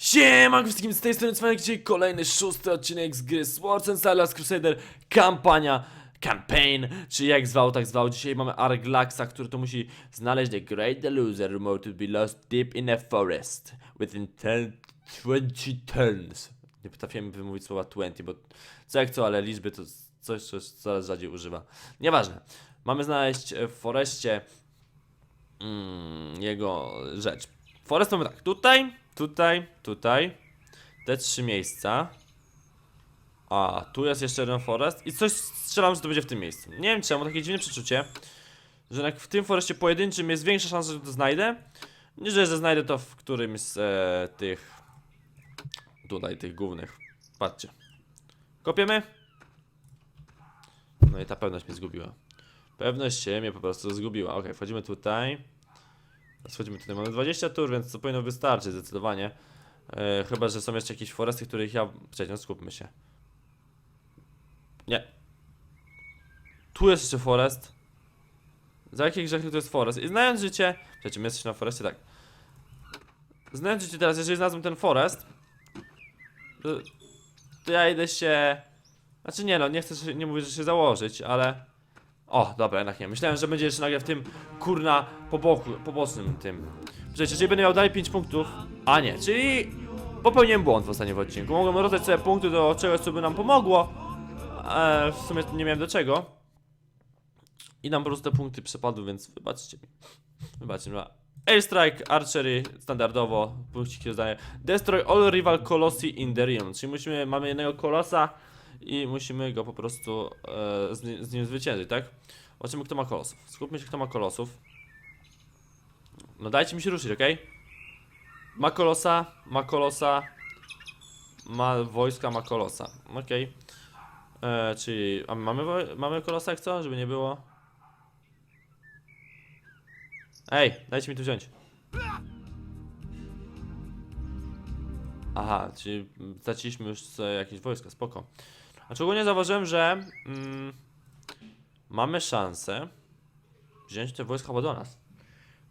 Siema wszystkim z tej strony Cwanek, dzisiaj kolejny szósty odcinek z gry Swords and Silas Crusader Kampania Campaign, czy jak zwał, tak zwał. Dzisiaj mamy Arglaxa, który to musi znaleźć The Great Deluser Remote to be lost deep in a forest within 10, 20 turns. Nie potrafiłem wymówić słowa 20, bo co jak co, ale liczby to coś, co coraz rzadziej używa. Nieważne. Mamy znaleźć e, w foreście mm, jego rzecz. Forest mamy tak, tutaj, tutaj, tutaj, te trzy miejsca. A, tu jest jeszcze jeden forest i coś strzelam, że to będzie w tym miejscu. Nie wiem czemu, takie dziwne przeczucie, że jak w tym forestie pojedynczym jest większa szansa, że to znajdę, niż że znajdę to w którymś z e, tych, tutaj, tych głównych. Patrzcie. Kopiemy? No i ta pewność mnie zgubiła. Pewność się mnie po prostu zgubiła. Ok, wchodzimy tutaj. Schodzimy tutaj, mamy 20 tur, więc to powinno wystarczyć zdecydowanie. E, chyba, że są jeszcze jakieś foresty, których ja... Przecież, no skupmy się. Nie. Tu jest jeszcze forest. Za jakie grzechy to jest forest? I znając życie... Przecież my jesteśmy na forestie, tak. Znając życie teraz, jeżeli znalazłem ten forest... To, to ja idę się... Znaczy nie no, nie chcę, nie mówię, że się założyć, ale... O, dobra, jednak nie. Myślałem, że będzie jeszcze nagle w tym kurna po boku, tym. Przecież jeżeli będę miał dalej 5 punktów, a nie, czyli popełniłem błąd w ostatnim odcinku. Mogłem rozdać sobie punkty do czegoś, co by nam pomogło. E, w sumie nie miałem do czego. I nam po prostu te punkty przepadły, więc wybaczcie mi. Wybaczcie mi. Airstrike, Archery, standardowo, punkciki rozdaję. Destroy all rival colossi in the realm, czyli musimy, mamy jednego kolosa i musimy go po prostu e, z, z nim zwyciężyć, tak? Zobaczymy kto ma kolosów. Skupmy się kto ma kolosów. No dajcie mi się ruszyć, okej? Ma kolosa, ma kolosa, ma wojska, ma kolosa, okej. E, czyli, a mamy, mamy kolosa jak co, żeby nie było? Ej, dajcie mi tu wziąć. Aha, czyli straciliśmy już sobie jakieś wojska, spoko. Znaczy ogólnie zauważyłem, że mm, mamy szansę wziąć te wojska do nas.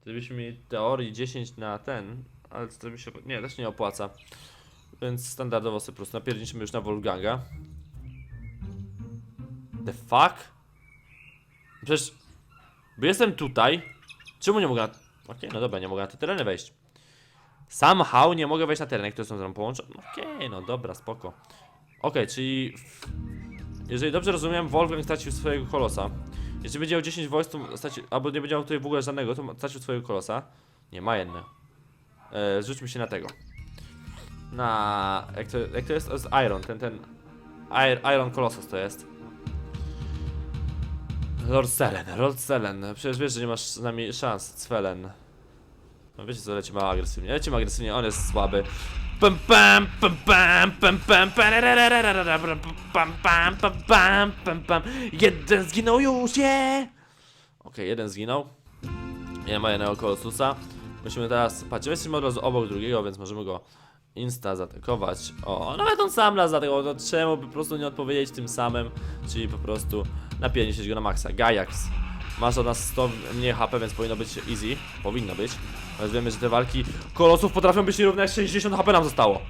Wtedy byśmy mieli teorii 10 na ten, ale to mi się... nie, też nie opłaca. Więc standardowo sobie po prostu napierniczymy już na Wolfganga. The fuck? Przecież... Bo jestem tutaj. Czemu nie mogę na... Okej, no dobra, nie mogę na te tereny wejść. Somehow nie mogę wejść na tereny, które są ze mną połączone. Okej, no dobra, spoko. Okej, czyli... w- Jeżeli dobrze rozumiem, Wolfgang stracił swojego kolosa. Jeżeli będzie miał 10 wojsk, to straci... albo nie będzie miał tutaj w ogóle żadnego, to stracił swojego kolosa. Nie, ma jedno. E, zrzućmy się na tego. Na... Jak to, jak to jest? To jest Iron, ten, ten... Ir- Iron Colossus to jest. Lord Selen, Lord Selen. Przecież wiesz, że nie masz z nami szans, Cwelen. No wiecie co, lecimy agresywnie. Lecimy agresywnie, on jest słaby. Pam pam pam pam pam pam pam pam pam pam pam Jeden zginął już, je! Okej, jeden zginął. Nie ma jednego kolosusa. Musimy teraz, patrzcie, jesteśmy od razu obok drugiego, więc możemy go insta zaatakować. O, nawet on sam nas zaatakował, to czemu po prostu nie odpowiedzieć tym samym, czyli po prostu napierniczyć go na maksa. Gajax. Masz od nas 100 mniej HP, więc powinno być easy. Powinno być. Ale wiemy, że te walki kolosów potrafią być nierówne, jak 60 HP nam zostało.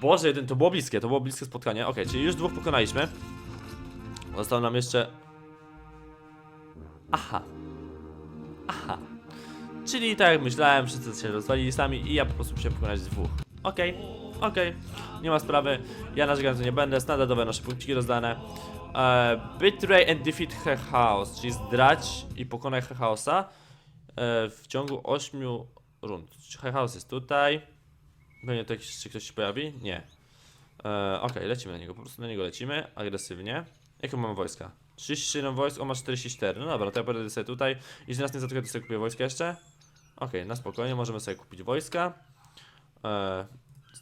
Boże, jeden, to było bliskie, to było bliskie spotkanie. Okej, czyli już dwóch pokonaliśmy. Został nam jeszcze... Aha. Aha. Czyli tak jak myślałem, wszyscy się rozwalili sami i ja po prostu musiałem pokonać dwóch. Okej, okej, nie ma sprawy. Ja narzekać nie będę, standardowe nasze punkciki rozdane. E, betray and defeat He Chaos, czyli zdrać i pokonaj He Chaosa e, w ciągu 8 rund. Czy He Chaos jest tutaj? Pewnie to jakiś, czy ktoś się pojawi? Nie. E, Okej, lecimy na niego, po prostu na niego lecimy, agresywnie. Jakie mamy wojska? 37 wojsk, on ma 44. No dobra, to ja pojadę sobie tutaj. Jeśli nas nie zaatakują, to sobie kupię wojska jeszcze. Okej, na spokojnie, możemy sobie kupić wojska. E,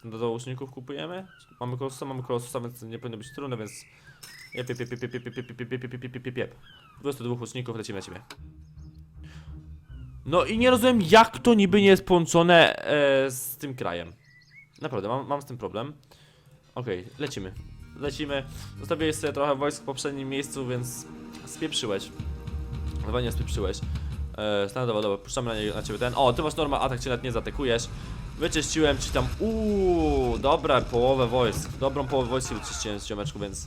do łuczników kupujemy. Mamy kolosusa, mamy kolosusa, więc nie powinno być trudne, więc... Jep, jep, jep, jep, jep, jep, jep, jep, jep, jep, jep, jep, jep, jep. 22 łuczników, lecimy na ciebie. No i nie rozumiem, jak to niby nie jest połączone e, z tym krajem. Naprawdę, mam, mam z tym problem. Okej, lecimy. Lecimy. Zostawiłeś sobie trochę wojsk w poprzednim miejscu, więc spieprzyłeś. Chyba nie spieprzyłeś. E, standardowo, dobra, puszczamy na, nie, na ciebie ten. O, ty masz norma atak, cię nawet nie zaatakujesz. Wyczyściłem ci tam, uuu, dobra połowę wojsk. Dobrą połowę wojsk wyczyściłem z ziomeczku, więc...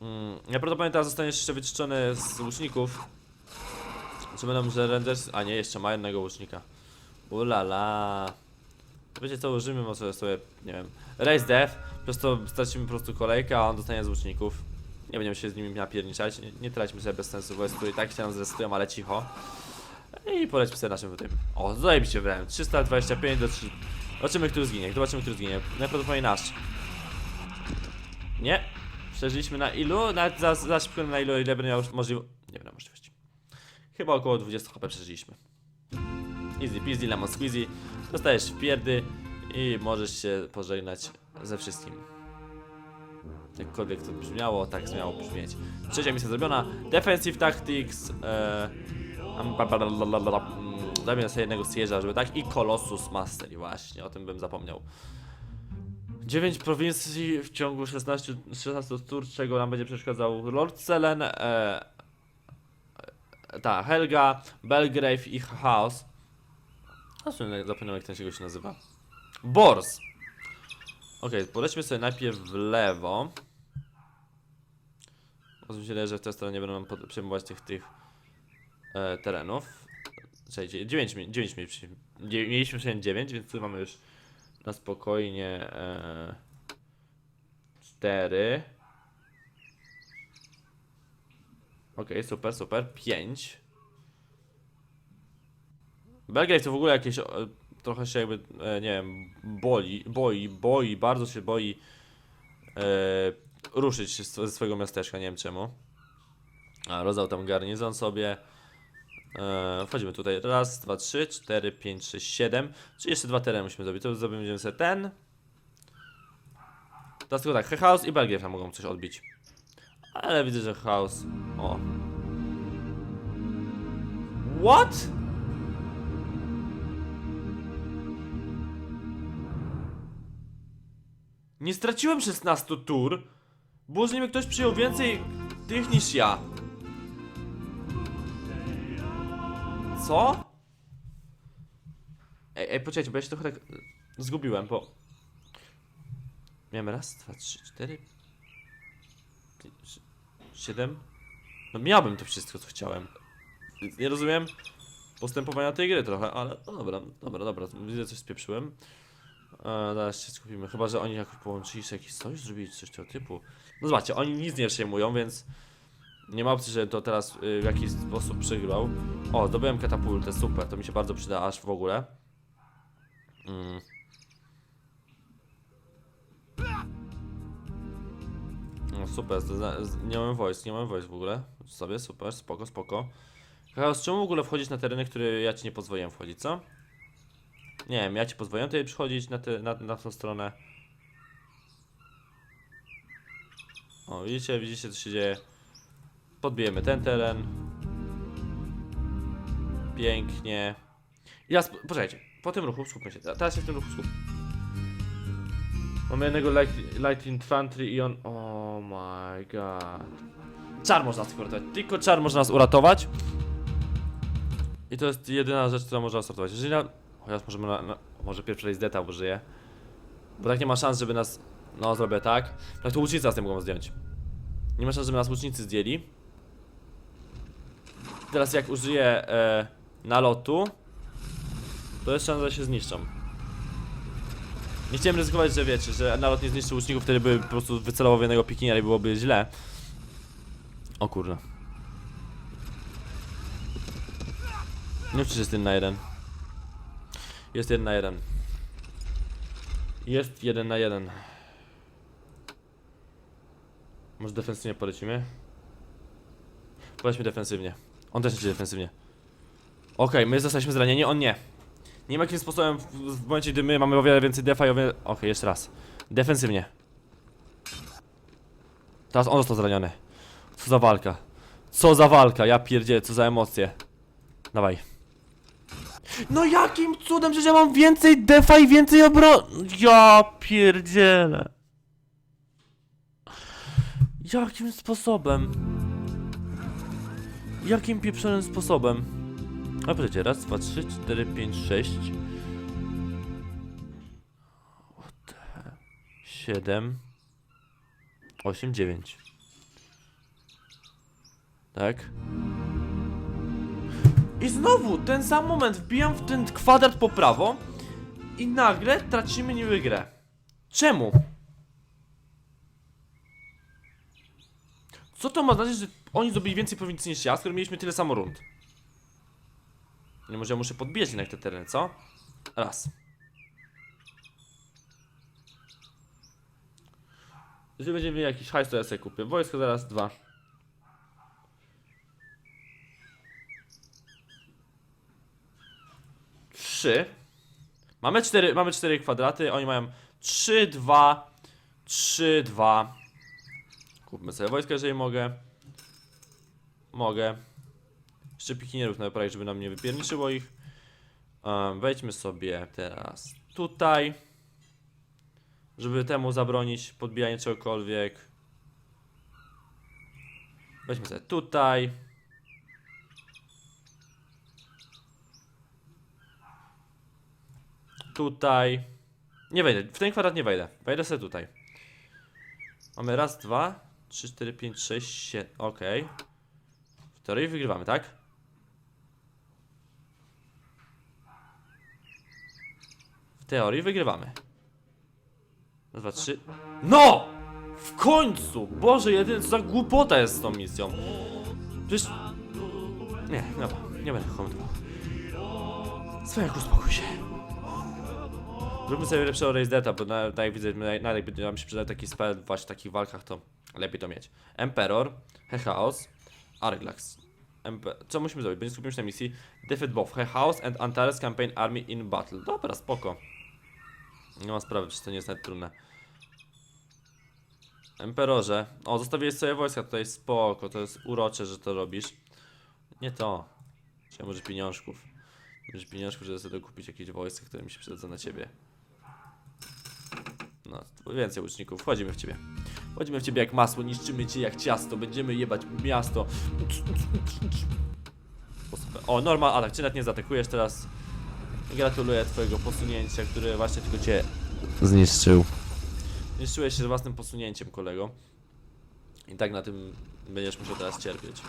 Mm, najprawdopodobniej teraz zostaniesz jeszcze wyczyszczony z łuczników. Czy będą, że Rangers... A nie, jeszcze ma jednego łucznika. Ulala. Wiecie co, użyjmy może sobie, nie wiem, Race Death, przez to stracimy po prostu kolejkę, a on dostanie z łuczników. Nie będziemy się z nimi napierniczać, nie, nie traćmy sobie bez sensu, bo jest i tak się nam zrestują, ale cicho. I polećmy sobie naszym tym. O, zajebiście wybrałem, 325 do 3... Zobaczymy, który zginie, zobaczymy, który zginie. Najprawdopodobniej nasz. Nie. Przeżyliśmy na ilu? Nawet za, za szybko na ilu, ile będę miał możliwość... Nie wiem, możliwości. Chyba około 20 HP przeżyliśmy. Easy peasy, lemon squeezy. Dostajesz pierdy i możesz się pożegnać ze wszystkim. Jakkolwiek to brzmiało, tak miało brzmieć. Trzecia misja zrobiona. Defensive Tactics. E, mm, Dajmy sobie jednego Siege'a, żeby tak. I Colossus Mastery, właśnie, o tym bym zapomniał. 9 prowincji w ciągu 16, 16 tur, czego nam będzie przeszkadzał Lord Selen, e, e, ta, Helga, Belgrave i Chaos. A zapomniałem jak ten się się nazywa. Bors! Okej, polećmy sobie najpierw w lewo. Wydaje, że w tę stronę nie będą nam przejmować tych, tych e, terenów. Czekajcie, 9, mi- 9 mieliśmy, mieliśmy przejąć 9, więc tu mamy już na spokojnie e, 4. Okej, super, super. 5. Belgrave to w ogóle jakieś trochę się jakby, e, nie wiem, boli, boi, boi, bardzo się boi e, ruszyć ze swojego miasteczka, nie wiem czemu. A, rozdał tam garnizon sobie. E, wchodzimy tutaj. Raz, dwa, trzy, cztery, pięć, sześć, siedem. Czyli jeszcze dwa tereny musimy zrobić. To zrobimy sobie ten. Teraz tylko tak, House i tam mogą coś odbić. Ale widzę, że House. O. What? Nie straciłem 16 tur, bo z nimi ktoś przyjął więcej tych niż ja. Co? Ej, ej, poczekajcie, bo ja się trochę tak zgubiłem, bo... Miałem raz, dwa, trzy, cztery... Siedem... No miałbym to wszystko, co chciałem. Więc Nie rozumiem postępowania tej gry trochę, ale no dobra, dobra, dobra, widzę, coś spieprzyłem. E, zaraz się skupimy, chyba, że oni jakoś połączyli się jakiś sojusz, zrobili coś tego typu. No zobaczcie, oni nic nie przejmują, więc... Nie ma opcji, że to teraz y, w jakiś sposób przegrał. O, zdobyłem katapultę, super, to mi się bardzo przyda aż w ogóle. Mm. No super, nie mam wojsk, nie mam wojsk w ogóle. Sobie, super, spoko, spoko. Chaos, czemu w ogóle wchodzić na tereny, które ja ci nie pozwoliłem wchodzić, co? Nie wiem, ja ci pozwoliłem tutaj przychodzić na, te, na, na tą stronę. O, widzicie, widzicie co się dzieje. Podbijemy ten teren. Pięknie. I teraz, poczekajcie, po tym ruchu skupmy się. Teraz się w tym ruchu skup. Mamy jednego light, light infantry i on... Oh my god. Czar można nas uratować. Tylko czar może nas uratować. I to jest jedyna rzecz, która może nas uratować. Jeżeli na... Chociaż możemy na... na... Może pierwszy race deta użyję. Bo tak nie ma szans, żeby nas... No, zrobię tak. Tak to łucznicy nas nie mogą zdjąć. Nie ma szans, żeby nas łucznicy zdjęli. Teraz jak użyję e, nalotu, to jest szansa, że się zniszczą. Nie chciałem ryzykować, że wiecie, że nalot nie zniszczy łuczników, wtedy by po prostu wycelował w jednego pikiniera i byłoby źle. O kurna. Nie czy jest jeden na jeden. Jest jeden na jeden. Jest jeden na jeden. Może defensywnie polecimy? Polećmy defensywnie. On też idzie defensywnie. Okej, my zostaliśmy zranieni, on nie. Nie wiem jakim sposobem w, w momencie, gdy my mamy o wiele więcej defa i o wiele... Okej, jeszcze raz. Defensywnie. Teraz on został zraniony. Co za walka. Co za walka, ja pierdzielę, co za emocje. Dawaj. No jakim cudem, że ja mam więcej defa i więcej obron... Ja pierdzielę. Jakim sposobem? Jakim pieprzonym sposobem? A przecież raz, dwa, trzy, cztery, pięć, sześć. Siedem. Osiem, dziewięć. Tak. I znowu ten sam moment wbijam w ten kwadrat po prawo i nagle tracimy niby grę. Czemu? Co to ma znaczyć, że oni zrobili więcej prowincji niż ja, skoro mieliśmy tyle samo rund? Nie może ja muszę podbijać jednak te tereny, co? Raz. Jeżeli będziemy mieli jakiś hajs, to ja sobie kupię. Wojsko zaraz dwa. Trzy. Mamy cztery, mamy cztery kwadraty, oni mają trzy, dwa, trzy, dwa. Kupmy sobie wojska, jeżeli mogę. Mogę. Jeszcze pikinierów na projekt, żeby nam nie wypierniczyło ich. Um, wejdźmy sobie teraz tutaj. Żeby temu zabronić podbijanie czegokolwiek. Weźmy sobie tutaj. Tutaj. Nie wejdę, w ten kwadrat nie wejdę. Wejdę sobie tutaj. Mamy raz, dwa, trzy, cztery, pięć, sześć, siedem. Okej. W teorii wygrywamy, tak? Teorii wygrywamy. Raz, dwa, trzy. No! W końcu! Boże, jedyny co za głupota jest z tą misją. Przecież... Nie, dobra, nie będę komentował. Swojak, uspokój się. Zróbmy sobie lepszego Race Data, bo na, tak jak widzę, na- nawet jakby nam się przydał taki spell właśnie w takich walkach, to lepiej to mieć. Emperor, Hechaos, Arglax. Co musimy zrobić? Będzie skupimy się na misji Defeat both Hechaos and Antares Campaign Army in Battle. Dobra, spoko. Nie ma sprawy, przecież to nie jest nawet trudne. Emperorze. O, zostawiłeś sobie wojska tutaj, spoko, to jest urocze, że to robisz. Nie to. Chciałem może pieniążków. Może pieniążków, żeby sobie kupić jakieś wojska, które mi się przydadzą na ciebie. No, więcej łuczników. Wchodzimy w ciebie. Wchodzimy w ciebie jak masło, niszczymy cię jak ciasto, będziemy jebać miasto. O, normal atak, czy nawet nie zaatakujesz teraz. Gratuluję twojego posunięcia, które właśnie tylko cię zniszczył. Zniszczyłeś się własnym posunięciem, kolego. I tak na tym będziesz musiał teraz cierpieć.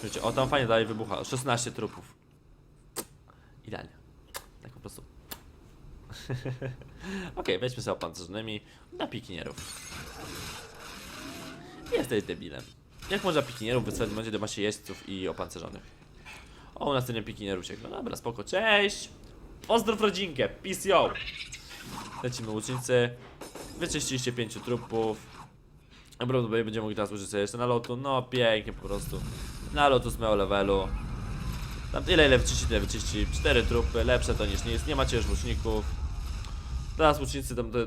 Śmiecie. O, tam fajnie dalej wybucha. 16 trupów. Idealnie. Tak po prostu. Okej, weźmy sobie opancerzonymi na pikinierów. Jesteś debilem. Jak można pikinierów wysłać w momencie, gdy ma się jeźdźców i opancerzonych? O, u nas ten pikinier uciekł. No dobra, spoko, cześć! Pozdrów rodzinkę, peace yo! Lecimy łucznicy. Wyczyściliście pięciu trupów. Prawdopodobnie będziemy mogli teraz użyć sobie jeszcze nalotu. No pięknie po prostu. Nalot 8 levelu. Tam tyle ile wyczyści, tyle wyczyści. Cztery trupy, lepsze to niż nic. Nie macie już łuczników. Teraz łucznicy tam do,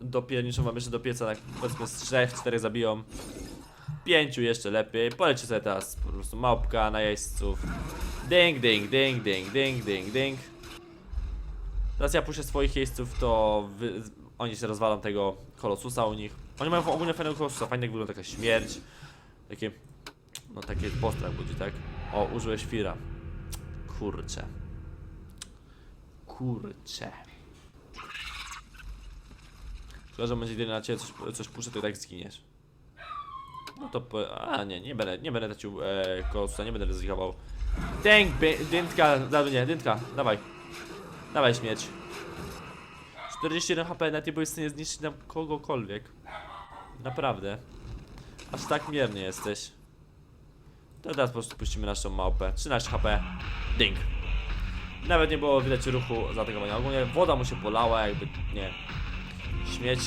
do pierniczą wam jeszcze do pieca, tak powiedzmy z trzech, czterech zabiją. Pięciu jeszcze lepiej. Poleci sobie teraz po prostu małpka na jeźdźców. Ding, ding, ding, ding, ding, ding, ding. Teraz ja puszczę swoich jeźdźców, to wy, oni się rozwalą tego kolosusa u nich. Oni mają ogólnie fajnego kolosusa, fajnie jak wygląda taka śmierć. Takie, no takie postrach budzi, tak? O, użyłeś świra. Kurcze. Kurcze. Szkoda, że będzie na ciebie coś, coś puszczę, to i tak zginiesz. No to po... A nie, nie będę, nie będę tracił e, kolosusa, nie będę ryzykował. Dęk, by- dyntka, da, nie, dyntka, dawaj. Dawaj śmieć. 41 HP, nawet nie byłeś w stanie zniszczyć nam kogokolwiek. Naprawdę. Aż tak miernie jesteś. To teraz po prostu puścimy naszą małpę. 13 HP. Ding. Nawet nie było widać ruchu zaatakowania. Ogólnie woda mu się polała, jakby nie. Śmieć.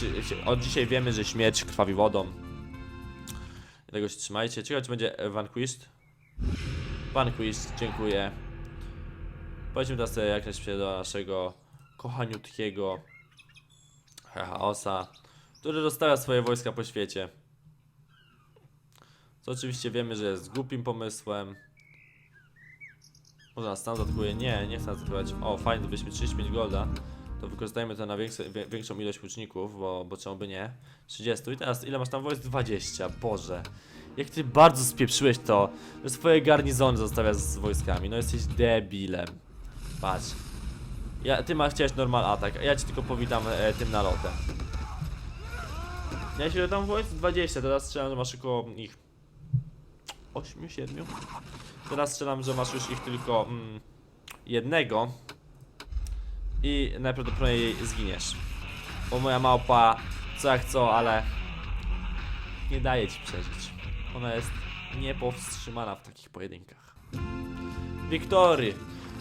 Od dzisiaj wiemy, że śmierć krwawi wodą. Dlatego się trzymajcie. Ciekawe, czy będzie Vanquished. Vanquished, dziękuję. Pojdźmy teraz jak najszybciej do naszego kochaniutkiego Chaosa, który rozstawia swoje wojska po świecie. Co oczywiście wiemy, że jest głupim pomysłem. Może nas tam zaatakuje? Nie, nie chcę nas atakować. O, fajnie, gdybyśmy 35 golda. To wykorzystajmy to na większą ilość łuczników, bo, bo czemu by nie? 30. I teraz ile masz tam wojsk? 20. Boże. Jak ty bardzo spieprzyłeś to, że swoje garnizony zostawiasz z wojskami. No jesteś debilem. Patrz. Ja, ty masz chciałeś normal atak, ja ci tylko powitam e, tym nalotem. Ja się tam wojsk 20, teraz strzelam, że masz około ich 8, 7. Teraz strzelam, że masz już ich tylko mm, jednego. I najprawdopodobniej zginiesz. Bo moja małpa, co jak co, ale nie daje ci przeżyć. Ona jest niepowstrzymana w takich pojedynkach. Wiktory.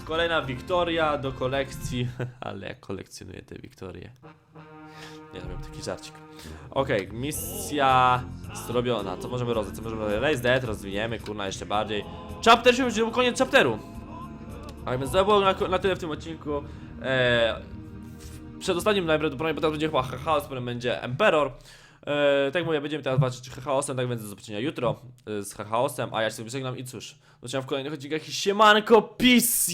Kolejna Wiktoria do kolekcji, ale ja kolekcjonuję te Wiktorie. Nie wiem, taki żarcik. Okej, misja zrobiona. Co możemy rozdać? Co możemy rozdać? Race Dead rozwiniemy, kurna, jeszcze bardziej. Chapter się był koniec chapteru. A więc to było na, na tyle w tym odcinku. Eee, przedostatnim najprawdopodobniej, bo teraz będzie chyba chaos, potem będzie Emperor. Eee, tak mówię, będziemy teraz walczyć chaosem, tak więc do zobaczenia jutro e, z chaosem, a ja się żegnam i cóż, do zobaczenia w kolejnych odcinkach i siemanko, peace!